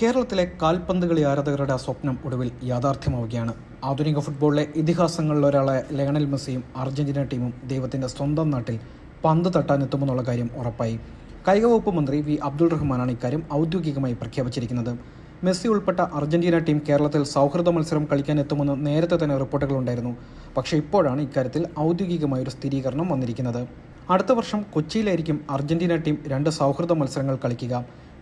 കേരളത്തിലെ കാൽപന്ത് കളി ആരാധകരുടെ സ്വപ്നം ഒടുവിൽ യാഥാർത്ഥ്യമാവുകയാണ്. ആധുനിക ഫുട്ബോളിലെ ഇതിഹാസങ്ങളിലൊരാളായ ലയണൽ മെസ്സിയും അർജന്റീന ടീമും ദൈവത്തിന്റെ സ്വന്തം നാട്ടിൽ പന്ത് തട്ടാനെത്തുമെന്നുള്ള കാര്യം ഉറപ്പായി. കായിക വകുപ്പ് മന്ത്രി വി. അബ്ദുൾ റഹ്മാനാണ് ഇക്കാര്യം ഔദ്യോഗികമായി പ്രഖ്യാപിച്ചിരിക്കുന്നത്. മെസ്സി ഉൾപ്പെട്ട അർജന്റീന ടീം കേരളത്തിൽ സൗഹൃദ മത്സരം കളിക്കാൻ എത്തുമെന്ന് നേരത്തെ തന്നെ റിപ്പോർട്ടുകളുണ്ടായിരുന്നു. പക്ഷേ ഇപ്പോഴാണ് ഇക്കാര്യത്തിൽ ഔദ്യോഗികമായ ഒരു സ്ഥിരീകരണം വന്നിരിക്കുന്നത്. അടുത്ത വർഷം കൊച്ചിയിലായിരിക്കും അർജന്റീന ടീം രണ്ട് സൗഹൃദ മത്സരങ്ങൾ കളിക്കുക.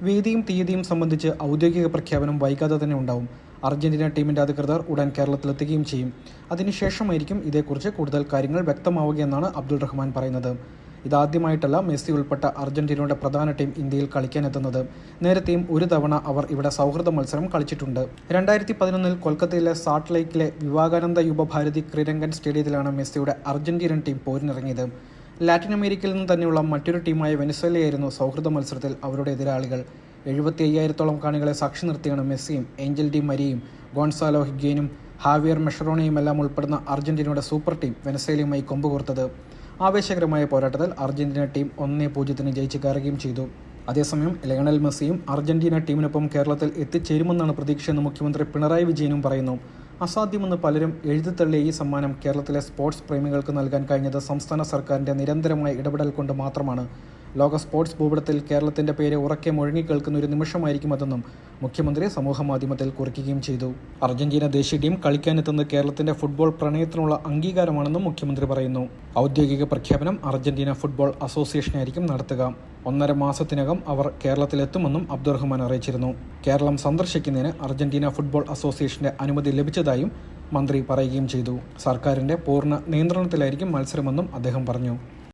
വേദിയും തീയതിയും സംബന്ധിച്ച് ഔദ്യോഗിക പ്രഖ്യാപനം വൈകാതെ തന്നെ ഉണ്ടാവും. അർജന്റീന ടീമിന്റെ അധികൃതർ ഉടൻ കേരളത്തിലെത്തുകയും ചെയ്യും. അതിനുശേഷമായിരിക്കും ഇതേക്കുറിച്ച് കൂടുതൽ കാര്യങ്ങൾ വ്യക്തമാവുകയെന്നാണ് അബ്ദുൾ റഹ്മാൻ പറയുന്നത്. ഇതാദ്യമായിട്ടല്ല മെസ്സി ഉൾപ്പെട്ട അർജന്റീനയുടെ പ്രധാന ടീം ഇന്ത്യയിൽ കളിക്കാനെത്തുന്നത് നേരത്തെയും ഒരു തവണ അവർ ഇവിടെ സൗഹൃദ മത്സരം കളിച്ചിട്ടുണ്ട്. രണ്ടായിരത്തി പതിനൊന്നിൽ കൊൽക്കത്തയിലെ സാൾട്ട് ലേക്കിലെ വിവാകാനന്ദ യുവഭാരതി ക്രീരംഗൻ സ്റ്റേഡിയത്തിലാണ് മെസ്സിയുടെ അർജന്റീനൻ ടീം പോരിനിറങ്ങിയത്. ലാറ്റിൻ അമേരിക്കയിൽ നിന്ന് തന്നെയുള്ള മറ്റൊരു ടീമായ വെനസ്വേലയായിരുന്നു സൗഹൃദ മത്സരത്തിൽ അവരുടെ എതിരാളികൾ. എഴുപത്തി അയ്യായിരത്തോളം കാണികളെ സാക്ഷി നിർത്തിയാണ് മെസ്സിയും ഏഞ്ചൽ ഡി മരിയും ഗോൺസാലോ ഹിഗ്ഗേനും ഹാവിയർ മെഷറോണയും എല്ലാം ഉൾപ്പെടുന്ന അർജന്റീനയുടെ സൂപ്പർ ടീം വെനസ്വേലയുമായി കൊമ്പുകോർത്തത് ആവേശകരമായ പോരാട്ടത്തിൽ അർജന്റീന ടീം ഒന്നേ പൂജ്യത്തിന് ജയിച്ചു കയറുകയും ചെയ്തു. അതേസമയം ലയണൽ മെസ്സിയും അർജന്റീന ടീമിനൊപ്പം കേരളത്തിൽ എത്തിച്ചേരുമെന്നാണ് പ്രതീക്ഷയെന്ന് മുഖ്യമന്ത്രി പിണറായി വിജയനും പറയുന്നു. അസാധ്യമെന്ന് പലരും എഴുതിത്തള്ളിയ ഈ സമ്മാനം കേരളത്തിലെ സ്പോർട്സ് പ്രേമികൾക്ക് നൽകാൻ കഴിഞ്ഞത് സംസ്ഥാന സർക്കാരിന്റെ നിരന്തരമായ ഇടപെടൽ കൊണ്ട് മാത്രമാണ്. ലോക സ്പോർട്സ് ഭൂപടത്തിൽ കേരളത്തിന്റെ പേര് ഉറക്കെ മുഴങ്ങിക്കേൾക്കുന്ന ഒരു നിമിഷമായിരിക്കും അതെന്നും മുഖ്യമന്ത്രി സമൂഹമാധ്യമത്തിൽ കുറിക്കുകയും ചെയ്തു. അർജന്റീന ദേശീയ ടീം കളിക്കാനെത്തുന്നത് കേരളത്തിന്റെ ഫുട്ബോൾ പ്രണയത്തിനുള്ള അംഗീകാരമാണെന്നും മുഖ്യമന്ത്രി പറയുന്നു. ഔദ്യോഗിക പ്രഖ്യാപനം അർജന്റീന ഫുട്ബോൾ അസോസിയേഷനായിരിക്കും നടത്തുക. ഒന്നര മാസത്തിനകം അവർ കേരളത്തിലെത്തുമെന്നും അബ്ദുറഹ്മാൻ അറിയിച്ചിരുന്നു. കേരളം സന്ദർശിക്കുന്നതിന് അർജന്റീന ഫുട്ബോൾ അസോസിയേഷന്റെ അനുമതി ലഭിച്ചതായും മന്ത്രി പറയുകയും ചെയ്തു. സർക്കാരിന്റെ പൂർണ നിയന്ത്രണത്തിലായിരിക്കും മത്സരമെന്നും അദ്ദേഹം പറഞ്ഞു.